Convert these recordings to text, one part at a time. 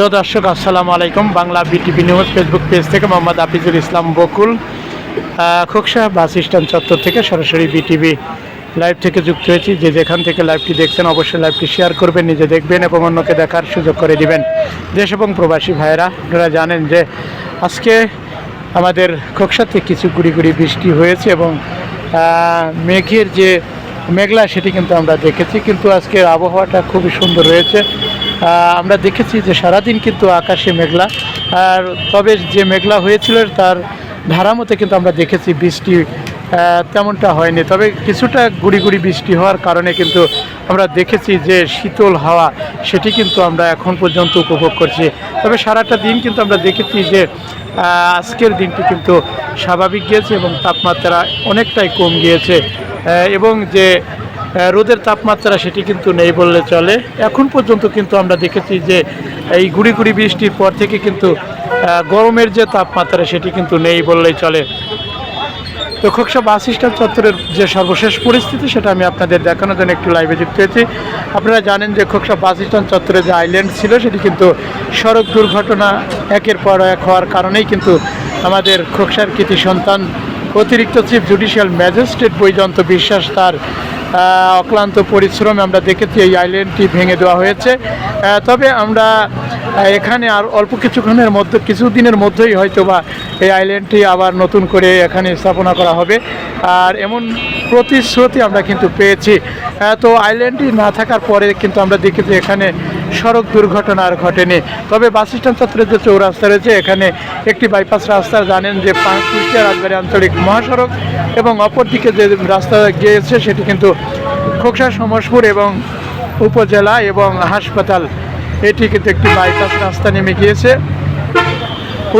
প্রিয় দর্শক, আসসালামু আলাইকুম। Bangla BTV news Facebook page থেকে মোহাম্মদ হাফিজুল ইসলাম বকুল। খোকসা বাস স্ট্যান্ড চত্বর থেকে সরাসরি বিটিভি লাইভ থেকে যুক্ত হয়েছি। যে যেখান থেকে লাইভটি দেখছেন, অবশ্যই লাইভটি শেয়ার করবেন, নিজে দেখবেন এবং অন্যকে দেখার সুযোগ করে দিবেন। দেশ এবং প্রবাসী ভাইয়েরা, আপনারা জানেন যে আজকে আমাদের খোকসাতে কিছু গুড়ি গুড়ি বৃষ্টি হয়েছে এবং মেঘের যে মেঘলা, সেটি কিন্তু আমরা দেখেছি। কিন্তু আজকের আবহাওয়াটা খুবই সুন্দর রয়েছে। আমরা দেখেছি যে সারাদিন কিন্তু আকাশে মেঘলা। আর তবে যে মেঘলা হয়েছিল তার ধারা মতে কিন্তু আমরা দেখেছি বৃষ্টি তেমনটা হয়নি। তবে কিছুটা গুড়ি গুড়ি বৃষ্টি হওয়ার কারণে কিন্তু আমরা দেখেছি যে শীতল হাওয়া, সেটি কিন্তু আমরা এখন পর্যন্ত উপভোগ করছি। তবে সারাটা দিন কিন্তু আমরা দেখেছি যে আজকের দিনটি কিন্তু স্বাভাবিক গিয়েছে এবং তাপমাত্রা অনেকটাই কম গিয়েছে। এবং যে রোদের তাপমাত্রা সেটি কিন্তু নেই বললে চলে। এখন পর্যন্ত কিন্তু আমরা দেখেছি যে এই গুড়ি গুড়ি বৃষ্টির পর থেকে কিন্তু গরমের যে তাপমাত্রা সেটি কিন্তু নেই বললেই চলে। তো খোকসা বাস স্ট্যান্ড চত্বরের যে সর্বশেষ পরিস্থিতি সেটা আমি আপনাদের দেখানোর জন্য একটু লাইভে যুক্ত হয়েছি। আপনারা জানেন যে খোকসা বাস স্ট্যান্ড চত্বরে যে আইল্যান্ড ছিল, সেটি কিন্তু সড়ক দুর্ঘটনা একের পর এক হওয়ার কারণেই কিন্তু আমাদের খোকসার কৃতি সন্তান অতিরিক্ত চিফ জুডিশিয়াল ম্যাজিস্ট্রেট বৈজন্ত বিশ্বাস তার অক্লান্ত পরিশ্রমে আমরা দেখেছি এই আইল্যান্ডটি ভেঙে দেওয়া হয়েছে। তবে আমরা এখানে আর অল্প কিছুক্ষণের মধ্যে, কিছুদিনের মধ্যেই হয়তো বা এই আইল্যান্ডটি আবার নতুন করে এখানে স্থাপনা করা হবে। আর এমন প্রতিশ্রুতি আমরা কিন্তু পেয়েছি। তো আইল্যান্ডটি না থাকার পরে কিন্তু আমরা দেখেছি এখানে সড়ক দুর্ঘটনা আর ঘটেনি। তবে বাস স্ট্যান্ড চত্বরের যে চৌরাস্তা রয়েছে, এখানে একটি বাইপাস রাস্তা, জানেন যে কুষ্টিয়া রাজবাড়ি আঞ্চলিক মহাসড়ক এবং অপরদিকে যে রাস্তা গিয়েছে, সেটি কিন্তু খোকসা, সমসপুর এবং উপজেলা এবং হাসপাতাল। এটি কিন্তু একটি বাইপাস রাস্তা নেমে গিয়েছে।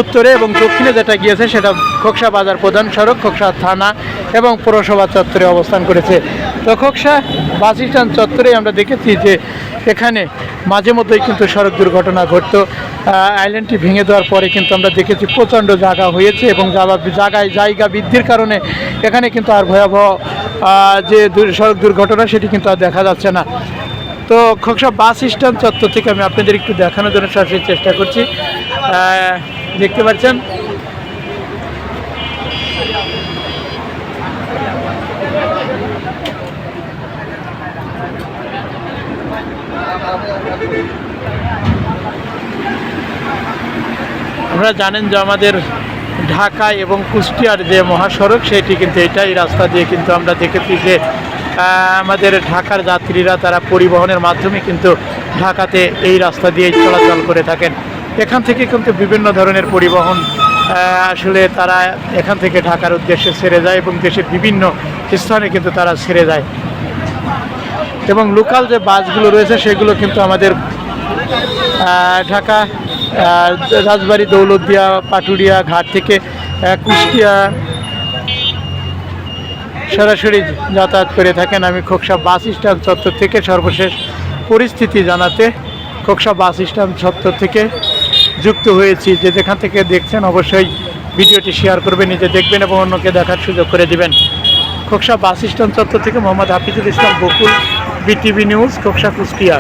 উত্তরে এবং দক্ষিণে যেটা গিয়েছে, সেটা খোকসা বাজার প্রধান সড়ক, খোকসা থানা এবং পৌরসভা চত্বরে অবস্থান করেছে। তো খোকসা বাস স্ট্যান্ড চত্বরে আমরা দেখেছি যে এখানে মাঝে মধ্যেই কিন্তু সড়ক দুর্ঘটনা ঘটতো। আইল্যান্ডটি ভেঙে দেওয়ার পরে কিন্তু আমরা দেখেছি প্রচণ্ড জায়গা হয়েছে এবং জায়গা- জায়গায় জায়গা বৃদ্ধির কারণে এখানে কিন্তু আর ভয়াবহ যে সড়ক দুর্ঘটনা সেটি কিন্তু আর দেখা যাচ্ছে না। তো খোকসা বাস স্ট্যান্ড চত্বর থেকে আমি আপনাদের একটু দেখানোর জন্য সরাসরি চেষ্টা করছি। দেখতে পাচ্ছেন আপনারা জানেন যে আমাদের ঢাকা এবং কুষ্টিয়ার যে মহাসড়ক, সেটি কিন্তু এটাই রাস্তা দিয়ে কিন্তু আমরা দেখেছি যে আমাদের ঢাকার যাত্রীরা তারা পরিবহনের মাধ্যমে কিন্তু ঢাকাতে এই রাস্তা দিয়েই চলাচল করে থাকেন। এখান থেকে কিন্তু বিভিন্ন ধরনের পরিবহন আসলে তারা এখান থেকে ঢাকার উদ্দেশ্যে ছেড়ে যায় এবং দেশের বিভিন্ন স্থানে কিন্তু তারা ছেড়ে যায়। এবং লোকাল যে বাসগুলো রয়েছে সেগুলো কিন্তু আমাদের ঢাকা রাজবাড়ি, দৌলতদিয়া, পাটুরিয়া ঘাট থেকে কুষ্টিয়া সরাসরি যাতায়াত করে থাকেন। আমি খোকসা বাস স্ট্যান্ড চত্বর থেকে সর্বশেষ পরিস্থিতি জানাতে খোকসা বাস স্ট্যান্ড চত্বর থেকে যুক্ত হয়েছি। যে যেখান থেকে দেখছেন অবশ্যই ভিডিওটি শেয়ার করবেন, নিজে দেখবেন এবং অন্যকে দেখার সুযোগ করে দিবেন। খোকসা বাস স্ট্যান্ড চত্বর থেকে মোহাম্মদ হাফিজুল ইসলাম বকুল বিটিভি নিউজ খোকসা কুষ্টিয়া